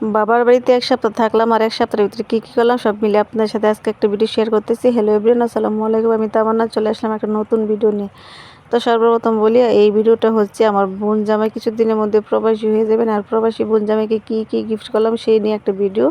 বাবার বাড়িতে এক সপ্তাহ থাকলাম আর এক সপ্তাহের ভিতরে কী কী করলাম, সব মিলে আপনার সাথে আজকে একটা ভিডিও শেয়ার করতেছি। হ্যালো এভরিন আসসালামু আলাইকুম। আমি তামান্না চলে আসলাম একটা নতুন ভিডিও নিয়ে। তো সর্বপ্রথম বলি, এই ভিডিওটা হচ্ছে আমার বোন জামাই কিছুদিনের মধ্যে প্রবাসী হয়ে যাবেন। আর প্রবাসী বোন জামাইকে কী কী গিফট করলাম, সেই নিয়ে একটা ভিডিও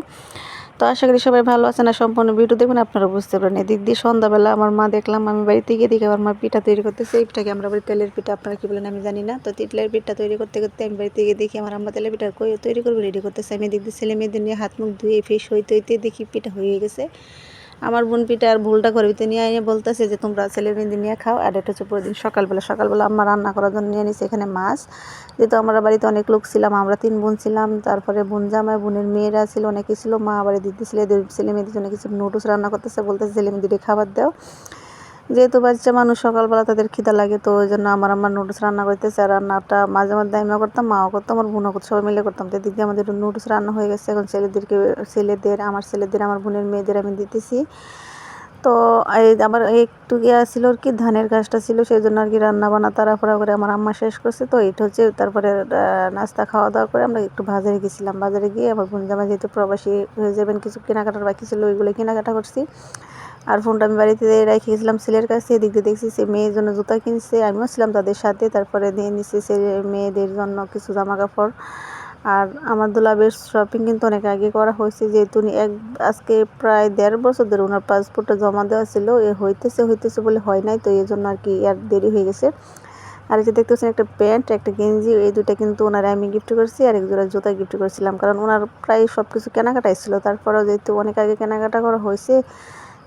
তো আশা করি সবাই ভালো আছে না সম্পূর্ণ ভিডিও দেখুন, আপনারা বুঝতে পারেন এদিক দিয়ে সন্ধ্যাবেলা আমার মা দেখলাম, আমি বাড়িতে গিয়ে দেখি আমার মা পিঠা তৈরি করতেছে। এই পিঠাকে আমরা বলি তেলের পিঠা, আপনারা কি বলেন আমি জানি না। তো তিতলের পিঠা তৈরি করতে করতে আমি বাড়িতে গিয়ে দেখি আমার আম্মা তেলের পিঠা কই তৈরি করব রেডি করতেছে। আমি এদিক দিয়ে ছেলে মেয়েদের নিয়ে হাত মুখ ধুয়ে ফ্রেশ হইতে হইতে দেখি পিঠা হয়ে গেছে। আমার বোন পিঠা আর ভুলটা করবিতে নিয়ে এনে বলতেছে যে, তোমরা ছেলে মেয়েদের নিয়ে খাও, আর এটা হচ্ছে পুরো দিন সকালবেলা। সকালবেলা আমার রান্না করার জন্য নিয়ে নিছে এখানে মাছ। যেহেতু আমরা বাড়িতে অনেক লোক ছিলাম, আমরা তিন বোন ছিলাম। তারপরে বোন জামাই, বোনের মেয়েরা ছিল, অনেকে ছিল। মা আবার দিদি ছিল ছেলে মেয়েদের জন্য কিছু নুডলস রান্না করতেছে, বলতেছে, ছেলে মেয়েদের খাবার দাও। যেহেতু বাচ্চা মানুষ, সকালবেলা তাদের খিদা লাগে, তো ওই জন্য আমার আমার নুডলস রান্না করতেছে আর রান্নাটা মাঝে মধ্যে আমিও করতাম, মাও করতাম, আমার বোনও করতাম সবাই মিলে করতাম। তো দিয়ে আমাদের নুডলস রান্না হয়ে গেছে। এখন ছেলেদেরকে, ছেলেদের, আমার ছেলেদের, আমার বোনের মেয়েদের আমি দিতেছি। তো এই আমার একটু ইয়া ছিল আর কি, ধানের গাছটা ছিল, সেই জন্য আর কি রান্না বান্না তাড়াহুড়া করে আমার আম্মা শেষ করছে। তো এটা হচ্ছে তারপরে নাস্তা খাওয়া দাওয়া করে আমরা একটু বাজারে গেছিলাম। বাজারে গিয়ে আমার বোন জামা যেহেতু প্রবাসী হয়ে যাবেন, কিছু কেনাকাটার বাকি ছিল, ওইগুলো কেনাকাটা করছি। আর ফোনটা আমি বাড়িতে রেখে গেছিলাম ছেলের কাছে, এদিক দিয়ে দেখছি সে মেয়ের জন্য জুতা কিনছে। আমিও ছিলাম তাদের সাথে, তারপরে দিয়ে নিচ্ছে সে মেয়েদের জন্য কিছু জামা কাপড় আর আমার দুলাবের শপিং কিন্তু অনেক আগে করা হয়েছে, যেহেতু এক, আজকে প্রায় দেড় বছর ধরে ওনার পাসপোর্টটা জমা দেওয়া ছিল। এ হইতেছে হইতেছে বলে হয় নাই, তো এই জন্য আর কি আর দেরি হয়ে গেছে। আর যে দেখতেছেন একটা প্যান্ট, একটা গেঞ্জি, এই দুটা কিন্তু ওনার আমি গিফট করছি, আর এক জোড়া জুতা গিফট করেছিলাম। কারণ ওনার প্রায় সব কিছু কেনাকাটাই ছিল, তারপরেও যেহেতু অনেক আগে কেনাকাটা করা হয়েছে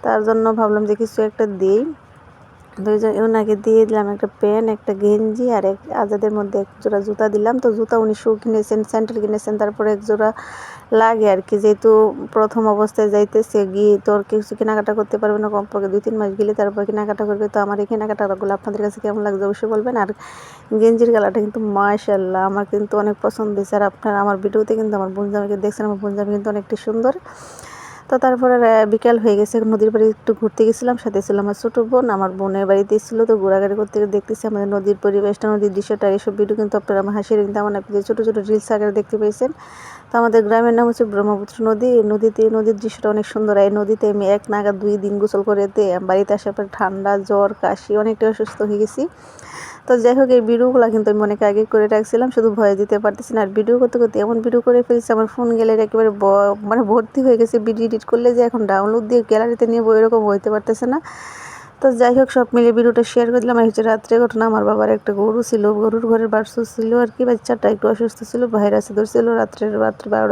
তার জন্য ভাবলাম যে কিছু একটা দিই। দুইজন ওনাকে দিয়ে দিলাম একটা প্যান্ট একটা গেঞ্জি আর এক আজাদের মধ্যে এক জোড়া জুতা দিলাম। তো জুতা উনি শু কিনেছেন, স্যান্ডেল কিনেছেন, তারপরে এক জোড়া লাগে আর কি। যেহেতু প্রথম অবস্থায় যাইতেছে, গিয়ে তোর কিছু কেনাকাটা করতে পারবে না, কমপক্ষে দুই তিন মাস গেলে তারপর কেনাকাটা করবে। তো আমার এই কেনাকাটাগুলো আপনাদের কাছে কেমন লাগছে অবশ্যই বলবেন। আর গেঞ্জির কালারটা কিন্তু মাশাল্লাহ আমার কিন্তু অনেক পছন্দ হয়েছে। আর আপনার, আমার ভিডিওতে কিন্তু আমার বোনজামিকে দেখছেন, আমার বোনজামি কিন্তু অনেকটি সুন্দর। তো তারপরে বিকাল হয়ে গেছে। নদীর বাড়ি একটু ঘুরতে গেছিলাম। সাথে ছিল আমার ছোটো বোন, আমার বোনের বাড়িতে ছিল। তো ঘোরাঘুরি করতে দেখতেছি আমাদের নদীর পরিবেশটা, নদীর দৃশ্যটা এইসব ভিডিও কিন্তু আপনারা আমার হাসির কিন্তু আমার আপনি ছোটো ছোটো রিলস আকারে দেখতে পেয়েছেন। তো আমাদের গ্রামের নাম হচ্ছে ব্রহ্মপুত্র নদী। নদীতে নদীর দৃশ্যটা অনেক সুন্দর। এই নদীতে আমি এক নাগা দুই দিন গোসল করে বাড়িতে আসার পর ঠান্ডা, জ্বর, কাশি অনেকটা অসুস্থ হয়ে গেছি। তো যাই হোক, এই ভিডিওগুলো কিন্তু আমি অনেক আগে করে রাখছিলাম, শুধু ভয় দিতে পারতেছি না। আর ভিডিও করতে করতে এমন ভিডিও করে ফেলছি, আমার ফোন গ্যালারি একেবারে মানে ভর্তি হয়ে গেছে ভিডিও এডিট করলে যে এখন ডাউনলোড দিয়ে গ্যালারিতে নিয়ে এরকম হইতে পারতেছে না। তো যাই হোক, সব মিলে ভিডিওটা শেয়ার করে দিলাম। হচ্ছে রাত্রে ঘটনা, আমার বাবার একটা গরু ছিল, গরুর ঘরের বারসু ছিল আর কি, বাচ্চাটা একটু অসুস্থ ছিল ভাইরাসে ধরছিল রাত্রে রাত্রে বারোটা